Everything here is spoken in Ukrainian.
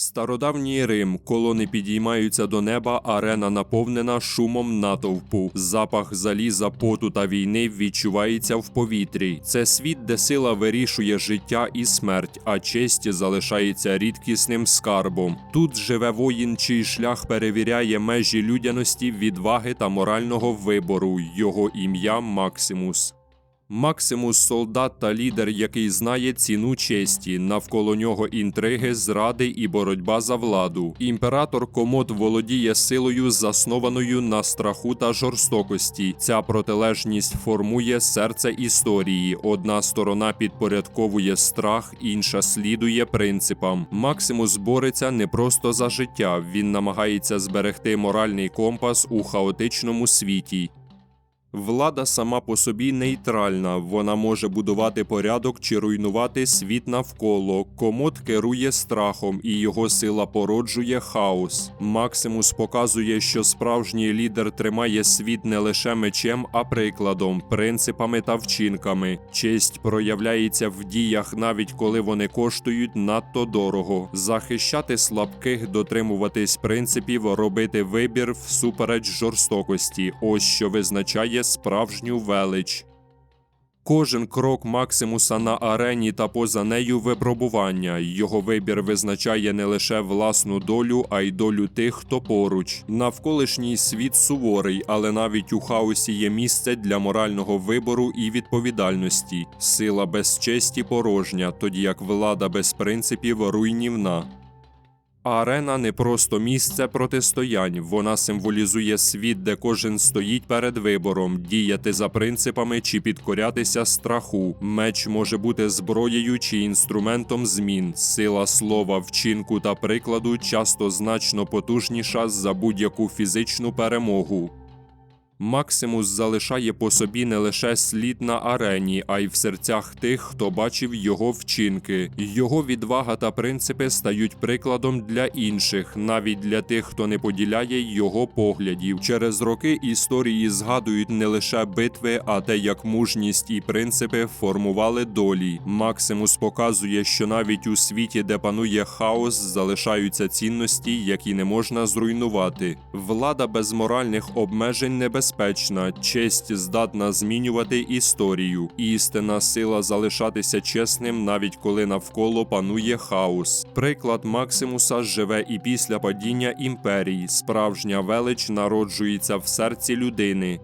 Стародавній Рим, колони підіймаються до неба, арена наповнена шумом натовпу. Запах заліза, поту та війни відчувається в повітрі. Це світ, де сила вирішує життя і смерть, а честь залишається рідкісним скарбом. Тут живе воїн, чий шлях перевіряє межі людяності, відваги та морального вибору. Його ім'я Максимус. Максимус солдат та лідер, який знає ціну честі. Навколо нього інтриги, зради і боротьба за владу. Імператор Комод володіє силою, заснованою на страху та жорстокості. Ця протилежність формує серце історії. Одна сторона підпорядковує страх, інша слідує принципам. Максимус бореться не просто за життя, він намагається зберегти моральний компас у хаотичному світі. Влада сама по собі нейтральна, вона може будувати порядок чи руйнувати світ навколо. Комод керує страхом, і його сила породжує хаос. Максимус показує, що справжній лідер тримає світ не лише мечем, а прикладом, принципами та вчинками. Честь проявляється в діях, навіть коли вони коштують надто дорого. Захищати слабких, дотримуватись принципів, робити вибір всупереч жорстокості. Ось що визначає справжню велич. Кожен крок Максимуса на арені та поза нею випробування. Його вибір визначає не лише власну долю, а й долю тих, хто поруч. Навколишній світ суворий, але навіть у хаосі є місце для морального вибору і відповідальності. Сила без честі порожня, тоді як влада без принципів руйнівна. Арена не просто місце протистоянь, вона символізує світ, де кожен стоїть перед вибором, діяти за принципами чи підкорятися страху. Меч може бути зброєю чи інструментом змін. Сила слова, вчинку та прикладу часто значно потужніша за будь-яку фізичну перемогу. Максимус залишає по собі не лише слід на арені, а й в серцях тих, хто бачив його вчинки. Його відвага та принципи стають прикладом для інших, навіть для тих, хто не поділяє його поглядів. Через роки історії згадують не лише битви, а те, як мужність і принципи формували долі. Максимус показує, що навіть у світі, де панує хаос, залишаються цінності, які не можна зруйнувати. Влада без моральних обмежень небезпечна, честь здатна змінювати історію. Істина сила залишатися чесним, навіть коли навколо панує хаос. Приклад Максимуса живе і після падіння імперії. Справжня велич народжується в серці людини.